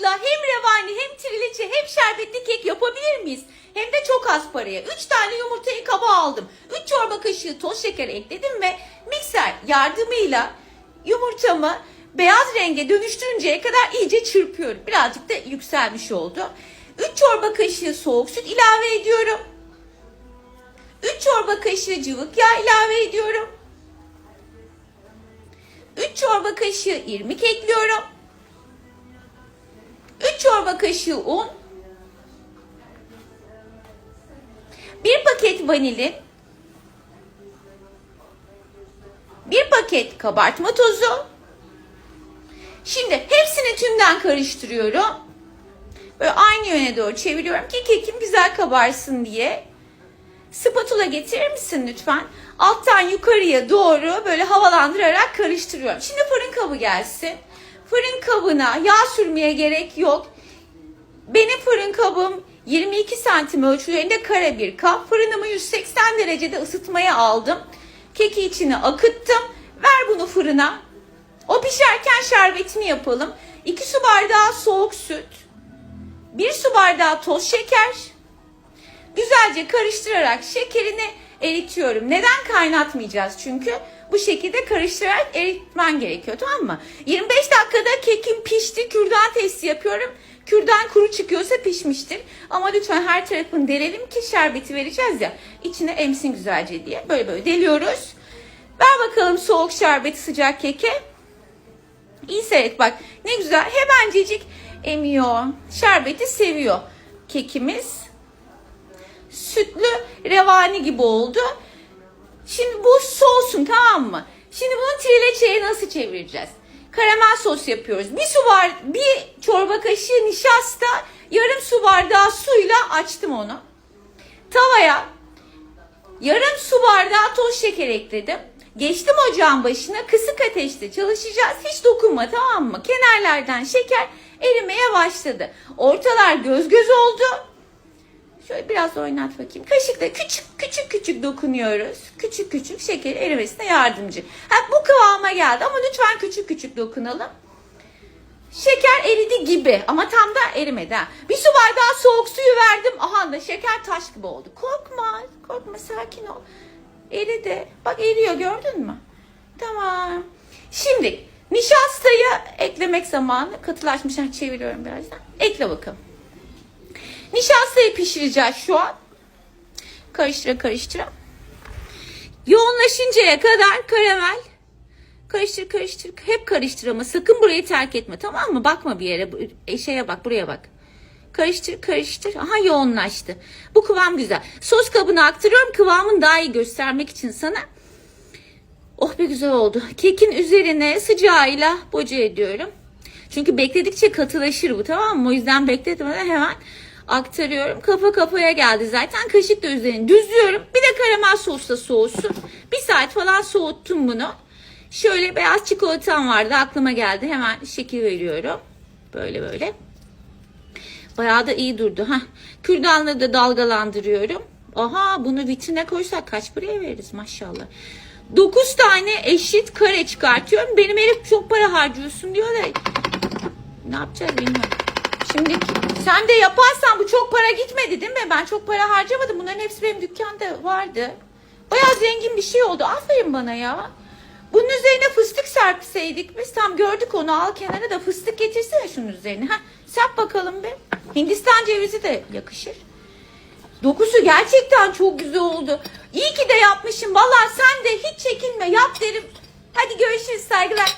Soğukçukla hem revani hem triliçe hem şerbetli kek yapabilir miyiz? Hem de çok az paraya. 3 tane yumurtayı kaba aldım. 3 çorba kaşığı toz şeker ekledim ve mikser yardımıyla yumurtamı beyaz renge dönüştürünceye kadar iyice çırpıyorum. Birazcık da yükselmiş oldu. 3 çorba kaşığı soğuk süt ilave ediyorum. 3 çorba kaşığı cıvık yağ ilave ediyorum. 3 çorba kaşığı irmik ekliyorum. 3 çorba kaşığı un. 1 paket vanilin. 1 paket kabartma tozu. Şimdi hepsini tümden karıştırıyorum. Böyle aynı yöne doğru çeviriyorum ki kekim güzel kabarsın diye. Spatula getirir misin lütfen? Alttan yukarıya doğru böyle havalandırarak karıştırıyorum. Şimdi fırın kabı gelsin. Fırın kabına yağ sürmeye gerek yok. Benim fırın kabım 22 santim ölçülerinde kare bir kap. Fırınımı 180 derecede ısıtmaya aldım. Keki içine akıttım. Ver bunu fırına. O pişerken şerbetini yapalım. 2 su bardağı soğuk süt. 1 su bardağı toz şeker. Güzelce karıştırarak şekerini eritiyorum. Neden kaynatmayacağız? Çünkü bu şekilde karıştırarak eritmen gerekiyor tamam mı? 25 dakikada kekim pişti. Kürdan testi yapıyorum. Kürdan kuru çıkıyorsa pişmiştir. Ama lütfen her tarafını delelim ki şerbeti vereceğiz ya. içine emsin güzelce diye. Böyle böyle deliyoruz. Ver bakalım soğuk şerbeti sıcak keke. İyi seyret bak. Ne güzel. Hemencecik emiyor. Şerbeti seviyor kekimiz sütlü revani gibi oldu. Şimdi bu soğusun tamam mı? Şimdi bunu trileçeye nasıl çevireceğiz? Karamel sos yapıyoruz. Bir su var, bir çorba kaşığı nişasta, yarım su bardağı suyla açtım onu. Tavaya yarım su bardağı toz şeker ekledim. Geçtim ocağın başına kısık ateşte çalışacağız. Hiç dokunma tamam mı? Kenarlardan şeker erimeye başladı. Ortalar göz göz oldu. Şöyle biraz oynat bakayım. Kaşıkla küçük küçük küçük dokunuyoruz. Küçük küçük şeker erimesine yardımcı. Ha, bu kıvama geldi ama lütfen küçük küçük dokunalım. Şeker eridi gibi ama tam da erimedi. Ha. Bir su bardağı soğuk suyu verdim. Aha da şeker taş gibi oldu. Korkma, korkma sakin ol. Eridi. Bak eriyor gördün mü? Tamam. Şimdi nişastayı eklemek zamanı. Katılaşmışlar çeviriyorum birazdan. Ekle bakalım. Nişastayı pişireceğiz şu an. Karıştıra karıştıra. Yoğunlaşıncaya kadar karamel. Karıştır karıştır. Hep karıştır ama sakın burayı terk etme tamam mı? Bakma bir yere. E, Şeye bak buraya bak. Karıştır karıştır. Aha yoğunlaştı. Bu kıvam güzel. Sos kabına aktarıyorum. Kıvamını daha iyi göstermek için sana. Oh be güzel oldu. Kekin üzerine sıcağıyla boca ediyorum. Çünkü bekledikçe katılaşır bu tamam mı? O yüzden bekletmeden hemen aktarıyorum. Kafa kafaya geldi zaten. Kaşık da üzerine düzlüyorum. Bir de karamel sosla soğusun. Bir saat falan soğuttum bunu. Şöyle beyaz çikolatam vardı aklıma geldi. Hemen şekil veriyorum. Böyle böyle. Bayağı da iyi durdu. ha. Kürdanları da dalgalandırıyorum. Aha bunu vitrine koysak kaç paraya veririz maşallah. 9 tane eşit kare çıkartıyorum. Benim Elif çok para harcıyorsun diyor da ne yapacağız bilmiyorum. Şimdi sen de yaparsan bu çok para gitmedi değil mi? Ben çok para harcamadım. Bunların hepsi benim dükkanda vardı. Bayağı zengin bir şey oldu. Aferin bana ya. Bunun üzerine fıstık serpseydik biz tam gördük onu al kenara da fıstık getirsene şunun üzerine. Ha, serp bakalım bir. Hindistan cevizi de yakışır. Dokusu gerçekten çok güzel oldu. İyi ki de yapmışım. Vallahi sen de hiç çekinme yap derim. Hadi görüşürüz saygılar.